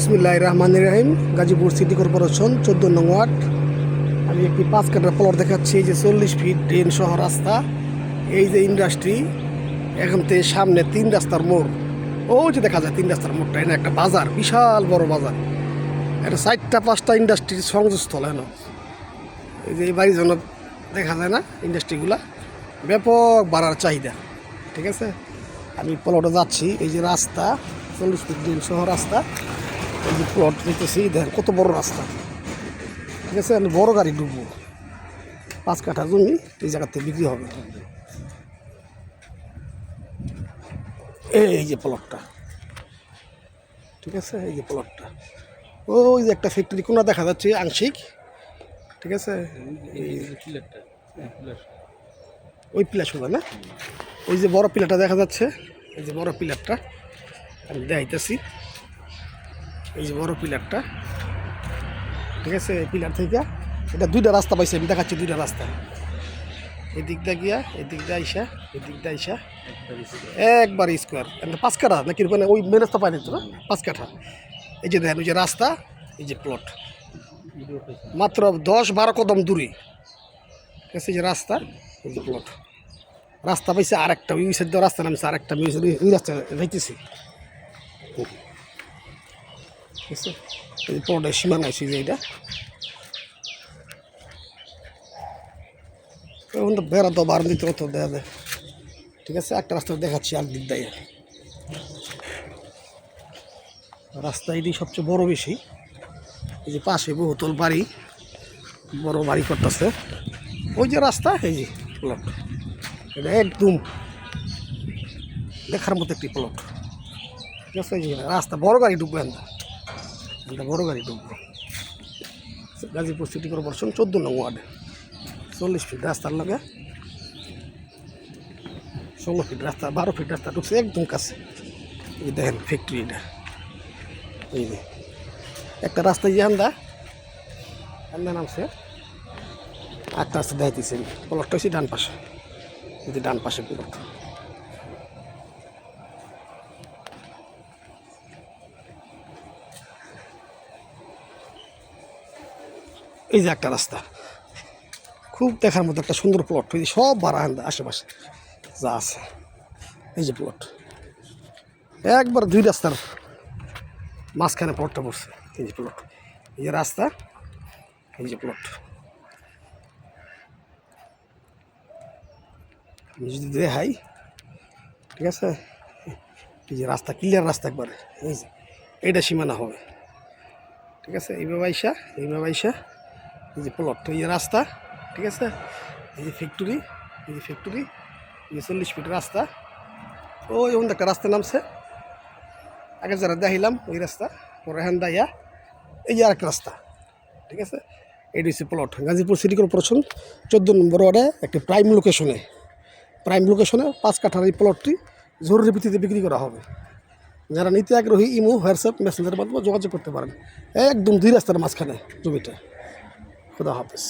বিসমিল্লাহ রহমান রাহিম, গাজীপুর সিটি কর্পোরেশন, চোদ্দ নং ওয়ার্ড। আমি একটি পাঁচ কাটার প্লট দেখাচ্ছি যে চল্লিশ ফিট ড্রেন সহ রাস্তা। এই যে ইন্ডাস্ট্রি, এখান থেকে সামনে তিন রাস্তার মোড়। ও যে দেখা যায় তিন রাস্তার মোড়টা এখানে একটা বাজার, বিশাল বড় বাজার। এটা চারটা পাঁচটা ইন্ডাস্ট্রির সংযোগস্থল হেন এই যে এই বাড়ির দেখা যায় না ইন্ডাস্ট্রিগুলা। ব্যাপক বাড়ার চাহিদা, ঠিক আছে? আমি প্লটে যাচ্ছি, এই যে রাস্তা, চল্লিশ ফিট ড্রেন সহ রাস্তা। এই যে প্লট নিতেছি দেখেন কত বড় রাস্তা। ঠিক আছে, আমি বড় গাড়ি ঢুকবো পাঁচ কাঠা জমি এই জায়গাতে বিক্রি হবে। এই যে প্লটটা ঠিক আছে, এই যে প্লটটা ওই যে একটা ফ্যাক্টরি কোনা দেখা যাচ্ছে? আংশিক। ঠিক আছে ওই পিলার শুধু না? ওই যে বড় পিলারটা দেখা যাচ্ছে। এই যে বড় পিলারটা আমি দেখাইতেছি। এই যে বড় পিলারটা। ঠিক আছে, এই পিলার থেকে এটা দুইটা রাস্তা পাইছে, আমি দেখাচ্ছি দুইটা রাস্তা। এই দিকটা গিয়া এই দিকটা আইসা এই দিকটা আইসা। একবার স্কোয়ার পাঁচ কাঠা নাকি মানে ওই মেন রাস্তা পাই না? পাঁচ কাঠা। এই যে দেখেন, ওই যে রাস্তা, এই যে প্লট মাত্র দশ বারো কদম দূরে। ঠিক আছে যে রাস্তা, এই যে প্লট রাস্তা পাইছে আরেকটা, ওই সাইড রাস্তা নামছে আর একটা আমি ওই- ওই রাস্তা যাইতেছি। ঠিক আছে এই যে এটা তো বেড়া তো বার দিতে তো দেয়া যায়। ঠিক আছে, একটা রাস্তা দেখাচ্ছি আর দিক দিয়ে। রাস্তা এটি সবচেয়ে বড় বেশি। এই যে পাশে বহুতল বাড়ি, বড় বাড়ি করতেছে। ওই যে রাস্তা, এই যে প্লট এটা একদম দেখার মতো একটি প্লট ঠিক আছে রাস্তা, বড় গাড়ি ঢুকবে আমরা এটা বড় গাড়ি ঢুকবো গাজীপুর সিটি কর্পোরেশন চোদ্দ নং ওয়ার্ডে চল্লিশ ফিট রাস্তার লগে ষোলো ফিট রাস্তা, বারো ফিট রাস্তা ঢুকছে একদম কাছে। এই দেখেন ফ্যাক্টরি এটা এই যে, একটা রাস্তা যে আন্দা আন্দা নামছে একটা রাস্তা দেখাইতেছে। প্লটটা হচ্ছে ডান পাশে। যদি ডান পাশে প্লট এই যে একটা রাস্তা, খুব দেখার মতো একটা সুন্দর প্লট যে সব বারান্দা আশেপাশে যা আছে, এই যে প্লট একবার দুই রাস্তার মাঝখানে প্লটটা পড়ছে, এই যে প্লট এই যে রাস্তা, এই যে প্লট আমি যদি দেখাই, ঠিক আছে? এই যে রাস্তা ক্লিয়ার রাস্তা একবারে, এই যে, এইটা সীমানা হবে। ঠিক আছে? এইভাবে আইসা এইভাবে আইসা। এই যে প্লট এই রাস্তা, ঠিক আছে? এই যে ফ্যাক্টরি এই যে ফ্যাক্টরি এই যে চল্লিশ ফিট রাস্তা। ওই ওখান একটা রাস্তা নামছে। আগে যারা দেখাইলাম ওই রাস্তা, পরে হ্যান দাইয়া এই যে আরেকটা রাস্তা, ঠিক আছে? এটি হচ্ছে প্লট গাজীপুর সিটি কর্পোরেশন চোদ্দ নম্বর ওয়ার্ডে একটি প্রাইম লোকেশনে প্রাইম লোকেশনে পাঁচ কাঠার এই প্লটটি জরুরি ভিত্তিতে বিক্রি করা হবে। যারা নিতে আগ্রহী, ইমো, হোয়াটসঅ্যাপ মেসেঞ্জারের মাধ্যমে যোগাযোগ করতে পারেন। একদম দুই রাস্তার মাঝখানে জমিটা। খুদা হাফেজ